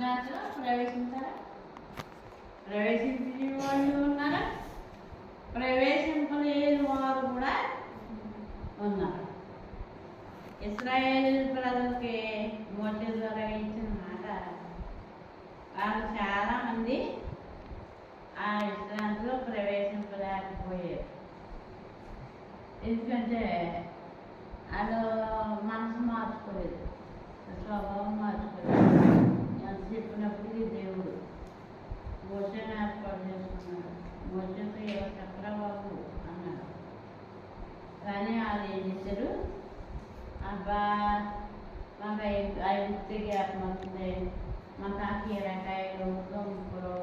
విశ్రాంతిలో ప్రవేశించారా? ప్రవేశించిన వాళ్ళు ఉన్నారా? ప్రవేశింపలేని వారు కూడా ఉన్నారు. ఇస్రాయేల్ ప్రజలకి మోసే ద్వారా ఇచ్చిన మాట వాళ్ళు చాలామంది ఆ విశ్రాంతిలో ప్రవేశింపలేకపోయారు. ఎందుకంటే వాళ్ళు మనసు మార్చుకోలేదు. స్వభావం మార్చుకోలేదు. చెప్పినప్పుడు దేవుడు మోసని ఏర్పాటు చేసుకున్నాడు మోసతో ఏవో చెప్పరా బాబు? అన్నాడు. కానీ వాళ్ళు ఏం చేశారు? అబ్బా మాకు ఐదు ఐదు జ్ఞాపకం వస్తుంది. మాకు ఆ కీరకాయలు దుంపలు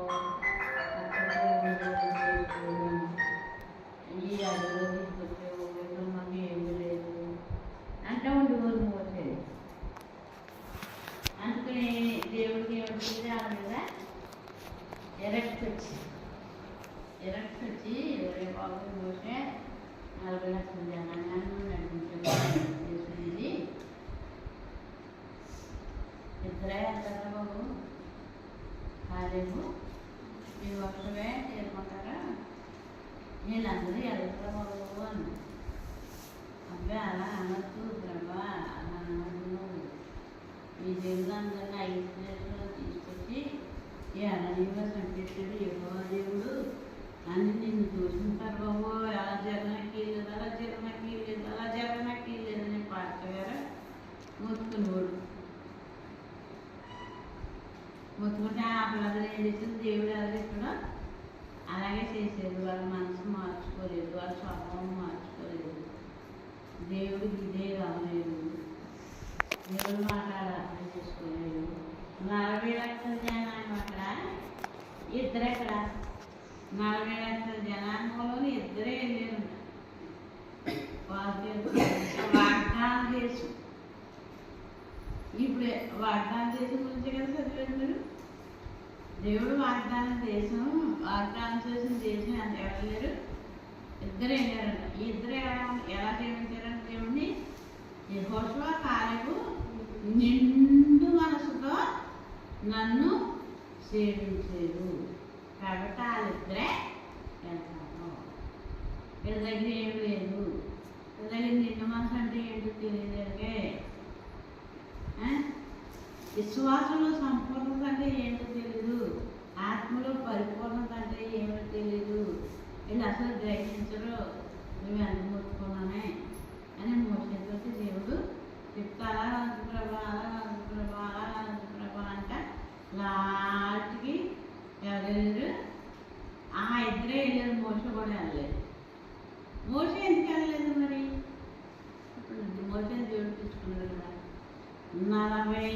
ఈ అడుగు తీసుకొచ్చావు ఇప్పుడు మాకు ఏమీ లేదు అంటే ఉండేవారు మోసేది అందుకని దేవుడికి ఏమిటి వాళ్ళ మీద ఎరక్ట్ వచ్చి ఎరక్ట్ వచ్చి ఒరే బాబు మోసే నలభై లక్షల జనాన్ని నడిపించాలి చేసుకునేది ఇద్దరే వెళ్తారా బాబు కాలేము మీ ఒక్కరే చేరుకుంటారా నేను అందరూ బాబు అని. అబ్బాయి అలా అనొద్దు బ్రహ్మ అలా అనొద్దు. మీ దేవుడు అందరినీ ఐదు ప్లేస్లో తీసుకొచ్చి ఈ అరణ్యంలో సంపించాడు యెహోవా దేవుడు అని నిన్ను చూసుకుంటారు బాబు. అలా జగనకి లేదు అలా జగనకి లేదు అలా జగనకి లేదని పాడతారు మొత్తుకునేవాడు మొత్తుకుంటే ఆ పిల్లలు ఏం చేసింది దేవుడు ఎలా అలాగే చేసేది. వాళ్ళ మనసు మార్చుకోలేదు. వాళ్ళ స్వభావం మార్చుకోలేదు. దేవుడికి ఇదే రాలేదు దేవుడు మాట అర్థం చేసుకోలేదు నలభై లక్షల జనాన్ని అక్కడ ఇద్దరు ఎక్కడ నలభై లక్షల జనాంగంలో ఇద్దరే వెళ్ళారు వాగ్దానం దేశం ఇప్పుడు వాగ్దానం దేశం గురించి కదా చదివారు మీరు దేవుడు వాగ్దానం దేశం వాగ్దానం చేసిన దేశం ఎంత ఎవరు ఇద్దరు వెళ్ళారంట ఈ ఇద్దరు ఎలా ఎలా జీవించారంట దేవుడిని యెహోషువ కాలేబు నిండు మనసుతో నన్ను సేవించారు కాబట్టి వాళ్ళిద్దరే వెళ్తాను వీళ్ళ దగ్గర లేదు. వీళ్ళ దగ్గర మనసు అంటే ఏంటో తెలియదే విశ్వాసంలో సంపూర్ణత అంటే ఏంటో తెలీదు. ఆత్మలో పరిపూర్ణత అంటే ఏమో తెలీదు. వీళ్ళు అసలు గ్రహించరు. నువ్వు ఎంత ముట్టుకున్నానే అని మోసేతోటి దేవుడు చెప్తారా ప్రభా అలా ప్రభా అలా ప్రభా అంట లాస్ట్కి ఎవరు ఆ ఇద్దరే వెళ్ళారు మోస కూడా వెళ్ళలేదు మోస ఎందుకు వెళ్ళలేదు మరి ఇప్పుడు మోస దేవుడు తీసుకున్నాడు కదా నలభై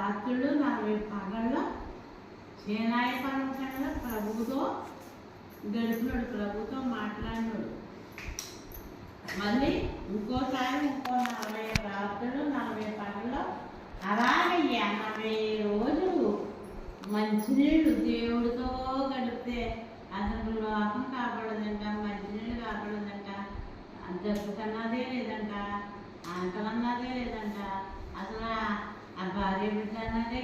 రాత్రులు నలభై పగళ్ళు సేనాయ పర్వతంలో ప్రభుతో గడిపినాడు ప్రభుతో మాట్లాడినాడు. మళ్ళీ ఇంకోసారి ఇంకో నలభై రాత్రులు నలభై పగళ్ళు అలాగే ఎనభై రోజులు మంచినీళ్ళు దేవుడితో గడిపితే అసలు లోకం కాపాడదంట మంచినీళ్ళు కాపాడదంట జరుగుతున్నదే లేదంట ఆకలన్నదే లేదంట అసలు ఆ- భార్య బిడ్డనే అన్నదే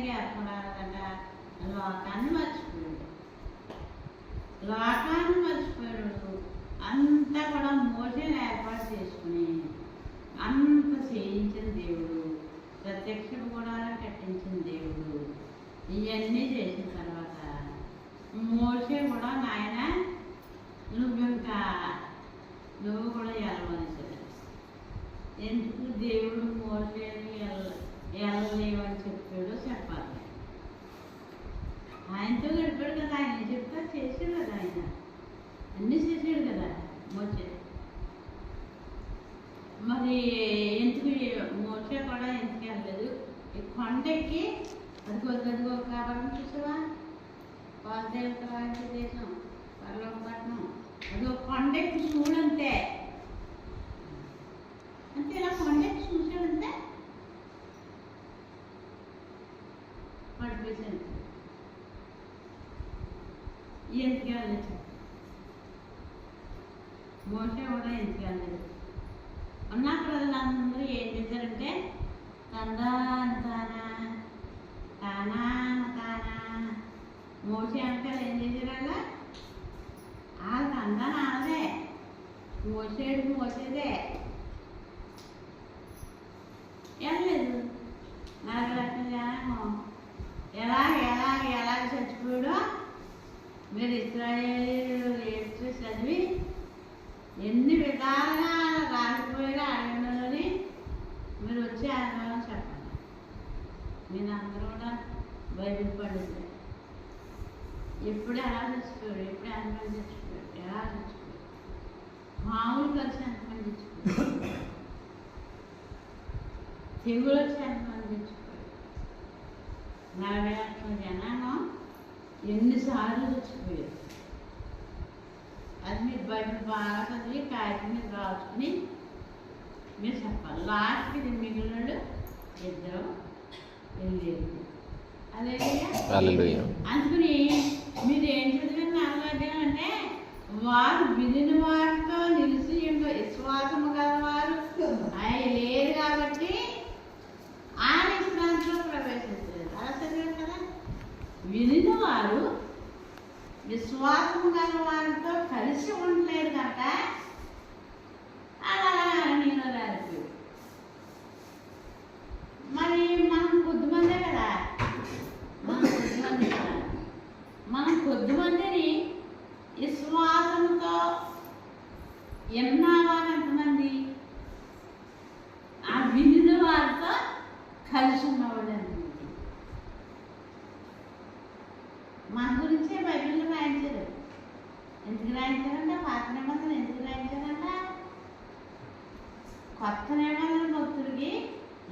లోకాన్ని మర్చిపోయాడు. లోకాన్ని మర్చిపోయాడు. అంతా కూడా మోసేని ఏర్పాటు చేసి అంత చేయించిన దేవుడు ప్రత్యక్ష గుణాలను కట్టించిన దేవుడు ఇవన్నీ చేసిన తర్వాత మోసే కూడా నాయన నువ్వు ఇంకా నువ్వు కూడా వెళ్ళమనేసాడు ఎందుకు దేవుడు మోసేని ఎల్ల వెళ్ళలేవని చెప్పాడో చెప్పాలి ఆయనతో గడిపాడు కదా ఆయన చెప్తా చేశాడు కదా ఆయన అన్నీ చేశాడు కదా మోసే మరి ఎందుకు మోసే కూడా ఎందుకు వెళ్ళలేదు ఈ కొండెక్కి అదిగో అదిగో కాబట్టి చూసావా పాలదేవత లాంటి దేశం పర్లోపట్నం అదిగో కొండెక్కి చూడంతే అంతే ఇలా కొండెక్కి చూసాడంతే పడిపోయాను ఎందుకు వెళ్ళలేదు మోసే కూడా ఎందుకు వెళ్ళలేదు ఉన్న ప్రజలందరూ ఏం చేశారంటే తందాన తానా తానా జనాంగం ఎలా ఎలా ఎలా చచ్చిపోయాడో మీరు ఇస్రాయేలు ఏడ్చి చదివి ఎన్ని విధాలుగా రాలిపోయాడో అడగడని మీరు వచ్చి అనుభవం చెప్పండి. నేను అందరూ కూడా బైబిల్ పడింది ఎప్పుడు ఎలా చచ్చిపోయాడు ఎప్పుడు ఎంతమంది చచ్చిపోయాడు ఎలా చచ్చిపోయాడు మామూలు కలిసి ఎంతమంది చచ్చిపోయాడు తెగులు వచ్చి ఎంతమంది చచ్చిపోయాడు నలభై లక్షల జనాంగం ఎన్నిసార్లు చచ్చిపోయారు? అది మీరు బయట బాగా చదివి కాగితం మీద రాసుకుని మీరు చెప్పాలి. లాస్ట్కి ఇది మిగిలిన ఇద్దరు వెళ్ళేది. అదే. అందుకని మీరు ఏం చదివిన నాలుగు అంటే వారు విధిన వారితో నిలిచి ఉండు విశ్వాసము గలవారు. ఆయన లేరు కాబట్టి ఆయన విశ్రాంతిలో ప్రవేశించారు అలా చదివారు కదా? వినిన వారు విశ్వాసము గల వారితో కలిసి ఉండలేరు కనుక అలా నేను రాదు మరి మనం కొద్దిమందే కదా? మనం కొద్దిమంది కదా? మనం కొద్దిమందిని విశ్వాసంతో ఎన్నావా ఎంతమంది ఆ వినిన వారితో కలిసి ఉన్నవాడు ఎంతమంది మన గురించే బైబిల్లో రాయించారు ఎందుకు రాయించారంట? పాత నిబంధన ఎందుకు రాయించారంట? కొత్త నిబంధన భక్తుడికి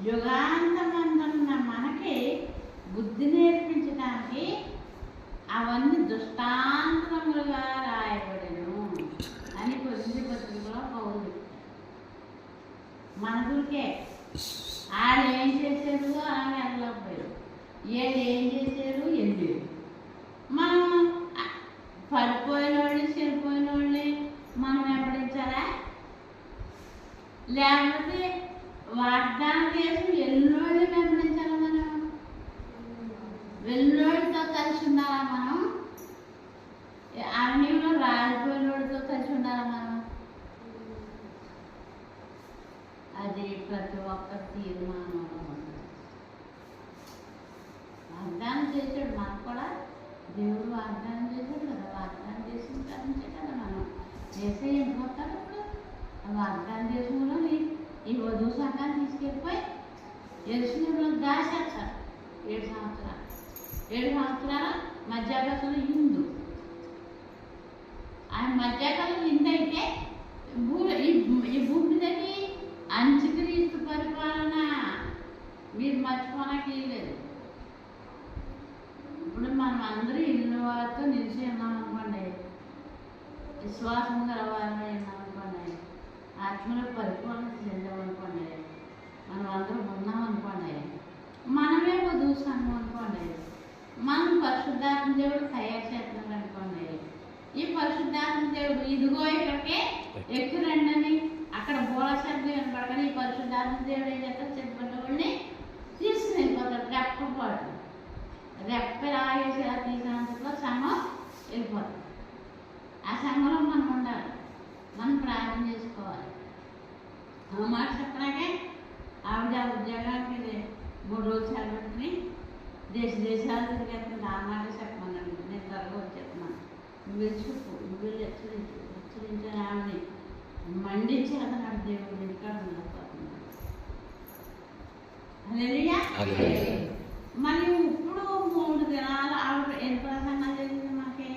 యుగాంతమందున్న మనకి బుద్ధి నేర్పించడానికి అవన్నీ దృష్టాంతములుగా రాయబడను అని కొద్ది పత్రికలో పౌరు మన గురికే. వాళ్ళు ఏం చేశారు ఆమె వెళ్ళకపోయారు వీళ్ళు ఏం చేశారు వెళ్ళారు మనం ఆ, పడిపోయిన వాళ్ళని చనిపోయిన వాళ్ళని మనం వెంబడించాలా లేకపోతే వాగ్దానం చేసి వెళ్ళినోళ్ళని వెంబడించాలా మనం వెళ్ళినోడితో కలిసి ఉండాలా మనం అరణ్యంలో రాలిపోయినోడితో కలిసి ఉండాలా మనం అది ప్రతి ఒక్క తీర్మానం వాగ్దానం చేశాడు మనకు కూడా దేవుడు వాగ్దానం చేశాడు కదా వాగ్దానం చేసిన కారణే కదా మనం చేసే ఎందుకుంటారు ఇప్పుడు ఆ వాగ్దానం చేసిన ఈ వధువు సంఘాన్ని తీసుకెళ్ళిపోయి ఎరుసలేంలో దాచేస్తారు ఏడు సంవత్సరాలు ఏడు సంవత్సరాల మధ్యాకాశంలో హిందూ ఆయన మధ్యాకాలం హిందూ అయితే భూ ఈ భూమి మీదకి అంచుక్రీస్తు పరిపాలన మీరు మర్చిపోనకి లేదు ఇప్పుడు మనం అందరూ ఇల్లు వారితో నిలిచి ఉన్నాం విశ్వాసం కలవాలని వారిని అనుకోండి ఆత్మలో పరిపూర్ణ చెందాం మనం అందరం ఉన్నాం మనమే వధువు అనుకోండి మనం పరిశుద్ధాత్మ దేవుడు తయారు చేస్తాం అనుకోండి ఈ పరిశుద్ధాత్మ దేవుడు ఇదిగో ఇక్కడికి ఎక్కువ రండి అక్కడ బోళ శబ్దం ఈ పరిశుద్ధాత్మ దేవుడు ఏం చేస్తారు చెప్పండి తీసుకుని వెళ్ళిపోతాడు రెప్పపాటు రెప్పలాగేసి ఆ తీసినంతలో సమ వెళ్ళిపోతుంది ఆ సంఘంలో మనం ఉండాలి. మనం ప్రార్థన చేసుకోవాలి. ఆ మాట చెప్పడాకే ఆవిడ ఉద్యోగానికి మూడు రోజులు సెలవుని దేశ దేశాలు తిరిగేస్తుంది. ఆ మాట చెప్పమన్నాడు నేను త్వరగా వచ్చేస్తున్నాను. నువ్వు వెళ్ళి చెప్పు. నువ్వు వెళ్ళి హెచ్చరించు. హెచ్చరించిన ఆవిడని మండించేస్తున్నాడు దేవుడు ఇంటికాడ ఉండకపోతున్నాడు. హల్లెలూయా హల్లెలూయా. మరి ఇప్పుడు మూడు దినాలు ఆవిడ ఎన్ని ప్రసంగాలు చేసింది మాకే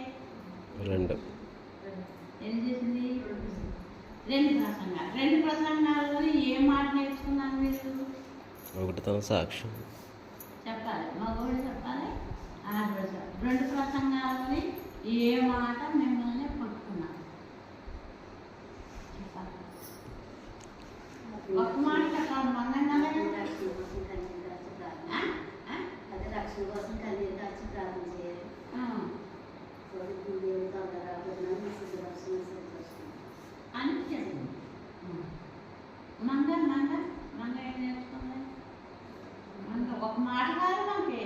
రెండు ఏం చేసింది రెండు ప్రసంగాలు రెండు ప్రసంగాలలో ఏ మాట నేర్చుకున్నాను మీరు ఒకటి తన సాక్ష్యం. చెప్పాలి. మగవాడు చెప్పాలి ఆడవాడు చెప్పాలి. రెండు ప్రసంగాలని ఏ మాట మిమ్మల్ని పట్టుకున్నాను చెప్పాలి ఒక మాట చెప్పాలి మందంగా ఆ? ఆ? అదే రక్షణ కోసం కలిగి రక్షణ ప్రార్థన చేయాలి ఆ. కొడుకు దేవుడు తొందరగా రాబోతున్నాడు సిద్ధ రక్షణ సిద్ధపరుస్తుంది అని చెప్పింది మంగ మంగ మంగ ఏం నేర్చుకుంది మంగ ఒక మాట కాదు మనకి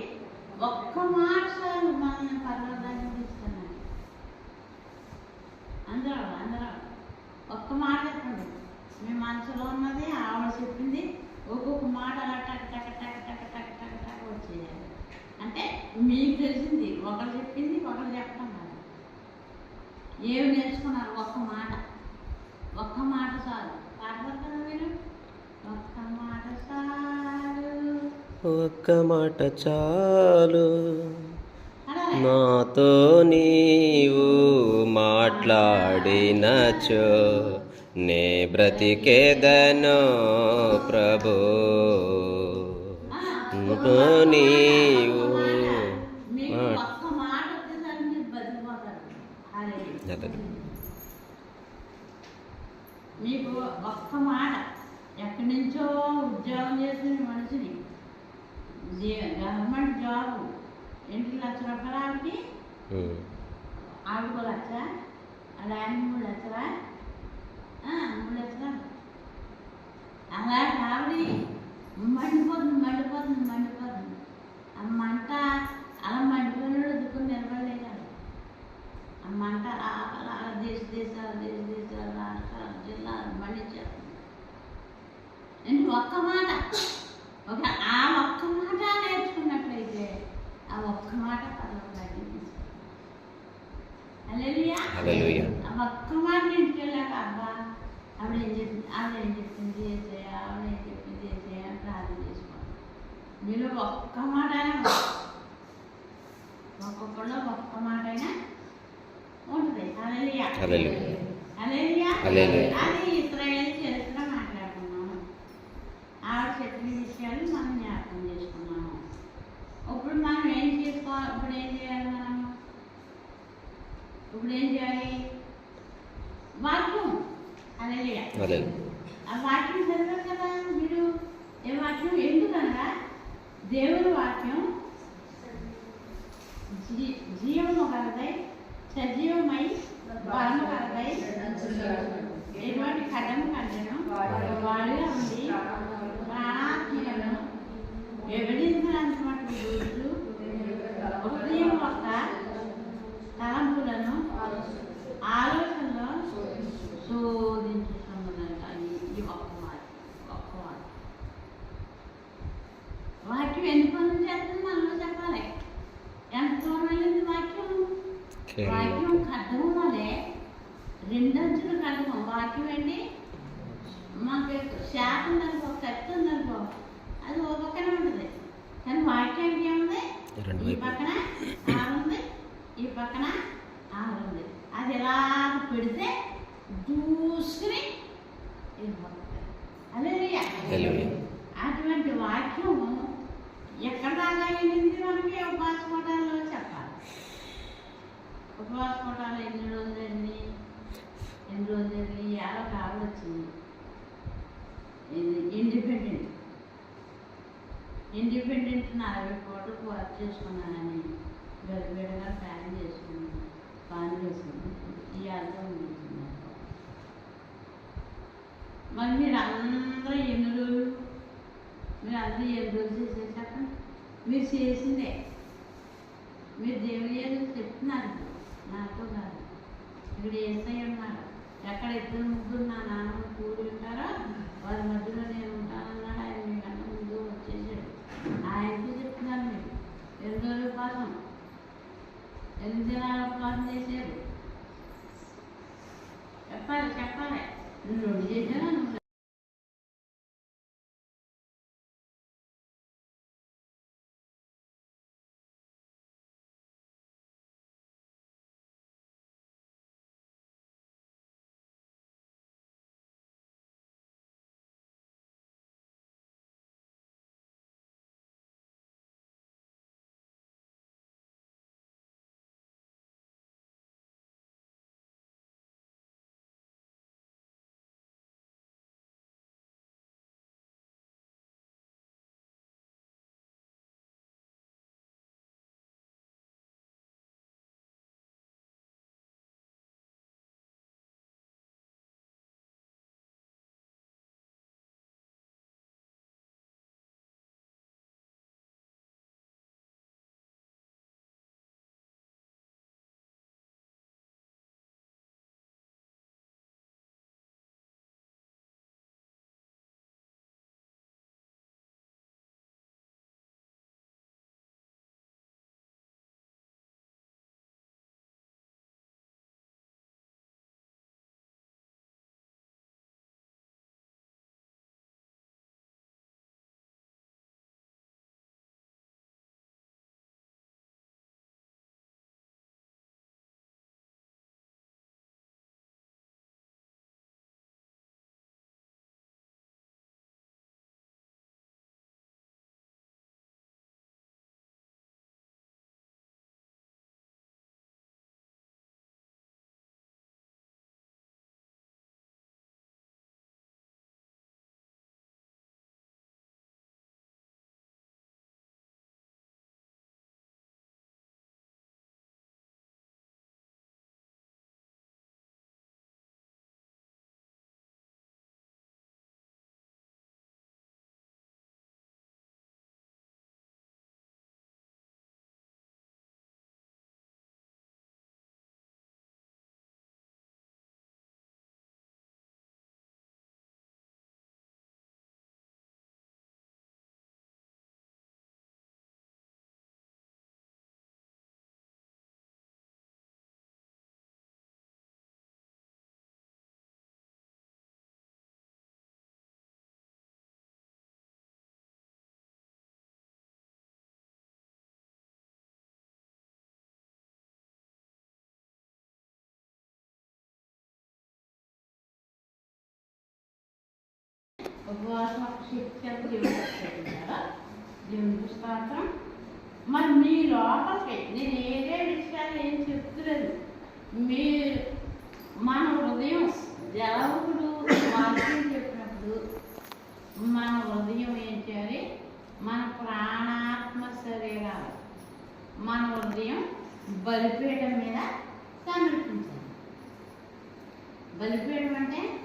ఒక్క మాట చాలు మనల్ని పర్వతాన్ని తీసుకున్నాను అందరూ అందరూ ఒక్క మాట చెప్పండి మీ మనసులో ఉన్నది ఆవిడ చెప్పింది ఒక్కొక్క మాట అలా టక్ టక్ టక్ టక్ టక్ టక్ టక్ వచ్చేయాలి మీకు తెలిసింది ఒకరు చెప్పింది ఒకరు చెప్పడం కాదు ఏమి నేర్చుకున్నారు ఒక్క మాట ఒక్క మాట చాలు పాడతారు కదా మీరు ఒక్క మాట చాలు ఒక్క మాట చాలు. నాతో నీవు మాట్లాడినచో నే బ్రతికేదను ప్రభు. నీవు మీకు ఒక్క మాట ఎక్కడి నుంచో ఉద్యోగం చేసిన మనిషిని గవర్నమెంట్ జాబ్ ఇంటి లక్ష రూపాయలు ఆవిడకి. ఆవిడకు లక్ష అలా మూడు లక్షలా ఆ, మూడు లక్షల అలా ఆవిడ మండిపోతుంది మండిపోతుంది మండిపోతుంది ఆ మంట అలా మండిపోయినాడు దుఃఖం నిలబడలేదు ఆవిడ. ఆ మంట అలా అలా దేశ దేశాలు దేశ దేశాలు రాష్ట్రాలు జిల్లాలు మండించారు నేను ఒక్క మాట ఒక ఆ ఒక్క మాట నేర్చుకున్నట్లయితే ఆ ఒక్క మాట పర్వాలేదు హల్లెలూయా హల్లెలూయా. ఆ ఒక్క మాట ఇంటికి వెళ్ళాక అబ్బా ఆవిడ ఏం చెప్పింది ఆవిడ ఏం చెప్పింది చేసేయ ఆవిడ ఏం చెప్పింది చేసేయ అని ప్రార్థన చేసుకోండి మీలో ఒక్క మాట అయినా ఉంటుంది. ఒక్కొక్కళ్ళు ఒక్క మాట అయినా ఉంటుంది. హల్లెలూయా. హల్లెలూయా. అది ఇస్రాయేల్ చరిత్ర మాట్లాడుకున్నాము. ఆవిడ చెప్పిన విషయాలు మనం జ్ఞాపకం చేసుకున్నాము. ఇప్పుడు మనం ఏం చేసుకోవాలి? ఇప్పుడు ఏం చేయాలి మనం? ఇప్పుడు ఏం చేయాలి? వాక్యం. హల్లెలూయా. ఆ వాక్యం చదివారు కదా మీరు? ఏ వాక్యం? ఎందుకనగా దేవుని వాక్యం జీ జీవము కలదై సజీవమై బలము కలదై ఎటువంటి కథము కంటను వాడుగా ఉంది ప్రాణాత్మకను విభజించినంత మటుకు దూరుతూ హృదయం యొక్క తలంపులను ఆలోచనలో శోధించుతున్నదంట ఈ- ఈ ఒక్క మాట ఒక్క మాట వాక్యం ఎన్ని పనులు చేస్తుంది మనలో చెప్పాలి ఎంత దూరం వెళ్ళింది వాక్యం ఓకే. వాక్యం ఖడ్గం వలె రెండంచులు ఖడ్గం వాక్యం ఏంటి మాకు శాఖ ఉందనుకో కత్తి ఉందనుకో అది ఒక పక్కన ఉంటుంది కానీ వాక్యానికి ఏముంది రెండు ఈ వైపులు. పక్కన ఆరు ఉంది ఈ పక్కన ఆరు ఉంది అది ఎలా పెడితే దూసుకుని వెళ్ళిపోతుంది హల్లెలూయా. హల్లెలూయా. అటువంటి వాక్యం ఎక్కడ దాకా వెళ్ళింది మనకి ఉపవాస కోటాల్లో చెప్పాలి ఉపవాస కోటాలు ఎన్ని రోజులు వెళ్ళి ఎన్ని రోజులు వెళ్ళి ఎలా కావచ్చింది ఇండిపెండెంట్. ఇండిపెండెంట్ నలభై కోట్లకు వర్క్ చేసుకున్నానని గడిబిడగా ప్లాన్ చేసుకున్నాను. ప్లాన్ చేసుకున్నాను. ఈ అర్థం ఉంటుంది మరి మీరు అందరూ ఎన్ని రోజులు? మీరు అందరూ ఎన్ని రోజులు చేసేది మీరు చేసిందే. మీరు దేవుని ఏదో చెప్తున్నారు ఇక్కడ ఏసై అన్నాడు ఎక్కడ ఇద్దరు ముగ్గురు నా నాన్న కూడి ఉంటారో వారి మధ్యలో నేను ఉంటానన్నాడు. ఆయన మీ కన్నా ముందు వచ్చేసాడు ఆయనకి చెప్తున్నారు మీరు ఎన్ని రోజుల ఉపాసం ఎన్ని దినాల ఉపాసం చేశారు? చెప్పాలి చెప్పాలి. నువ్వు రెండు ఉపవాసం శక్తి అని మరి మీ లోపలికి నేను ఏదే విషయాలు ఏం చెప్తులేదు. మీరు మన హృదయం జలవుడు వాక్యం చెప్పినప్పుడు మన హృదయం ఏం చేయాలి? మన ప్రాణాత్మ శరీరాలు మన హృదయం బలిపీఠం మీద సమర్పించాలి. బలిపీఠం అంటే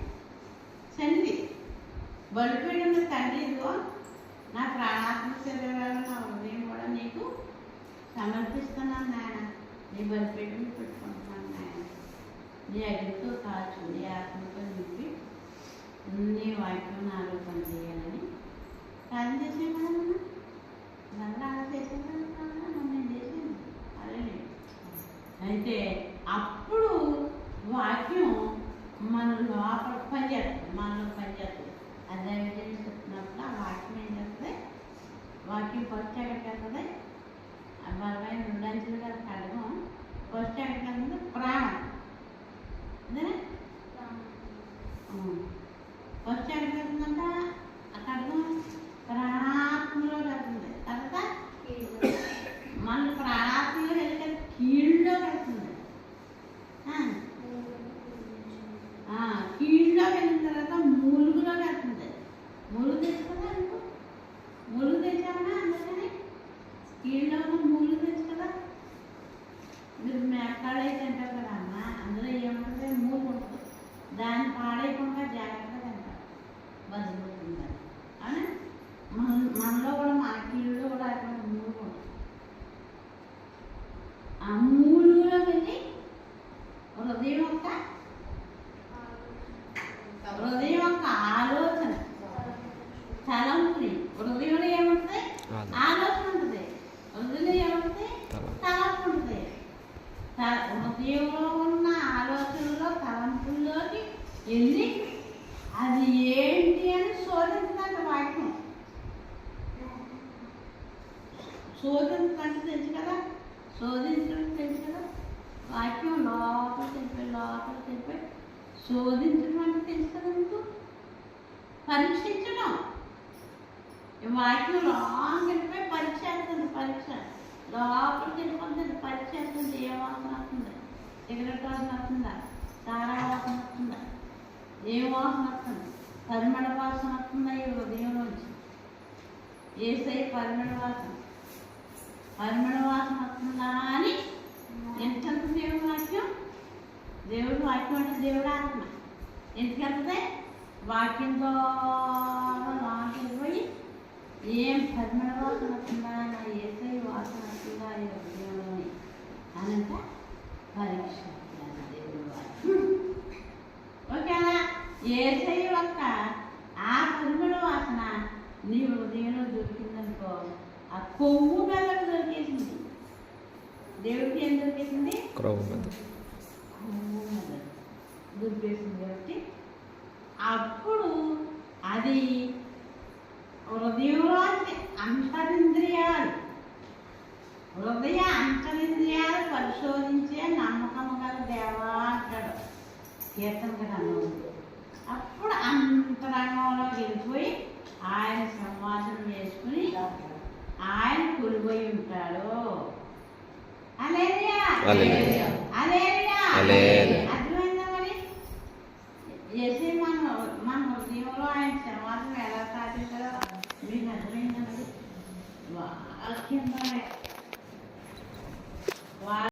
బలిపీఠం తండ్రి ఇదిగో. నా ప్రాణాత్మ శరీరాలు నా హృదయం కూడా నీకు సమర్పిస్తున్నాను నాయన. నీ బలిపీఠం పెట్టుకుంటున్నాను నాయన. నీ అగ్నితో కాచు నీ ఆత్మతో నింపి నీ వాక్యం నాలో పనిచేయాలని ప్రార్థన చేసాను కదా నన్ను అలా చేసాను నన్ను నేను చేసాను అదే అయితే అప్పుడు శోధించడం తెలుసు కదా వాక్యం లోపల తెలిపోయి లోపల తెలిపోయి శోధించడం అంటే తెలుసు కదా మీకు పరీక్షించడం. వాక్యం లాంగ్ వెళ్ళిపోయి పరీక్ష అవుతుంది పరీక్ష లోపల వెళ్ళిపోతుంది పరీక్ష అవుతుంది ఏ వాసన వస్తుంది సిగరెట్ వాసన వస్తుందా సారా వాసన వస్తుందా ఏ వాసన వస్తుంది పరిమళ వాసన వస్తుందా ఈ హృదయంలోంచి ఏసై పరిమళ వాసన పరిమళ వాసన వస్తుందా అని ఎంత దేవుడు వాక్యం దేవుడు వాక్యం అంటే దేవుడు ఎందుకు వెళ్తుంది? వాక్యంతో పోయి ఏం పరిమళ వాసన వస్తుందా నా ఏసై వాసన వస్తుందా హృదయంలోని అనంత పరీక్ష దేవుడు వాక్యం ఓకేనా? ఏసై యొక్క ఆ పరిమళ వాసన నీ హృదయంలో దొరికిందనుకో ఆ కొవ్వు మెదడు దొరికేసింది. దేవుడికి ఏం దొరికేసింది? కొవ్వు మెదడు దొరికేసింది కాబట్టి అప్పుడు అది హృదయంలోని అంతరింద్రియాలు హృదయ అంతరింద్రియాలు పరిశోధించే నమ్మకం గల దేవా అంటాడు. కీర్తన గ్రంథం అప్పుడు అంతరంగంలో వెళ్ళిపోయి ఆయన సంవాదం చేసుకుని ఆయన కొలిపోయి ఉంటాడు. అలేరియా. అలేరియా మరి చేసే మన మన ఉద్యమంలో ఆయన సంవాదం ఎలా సాధించారో మీకు అర్థమైందండి మరి వాక్యం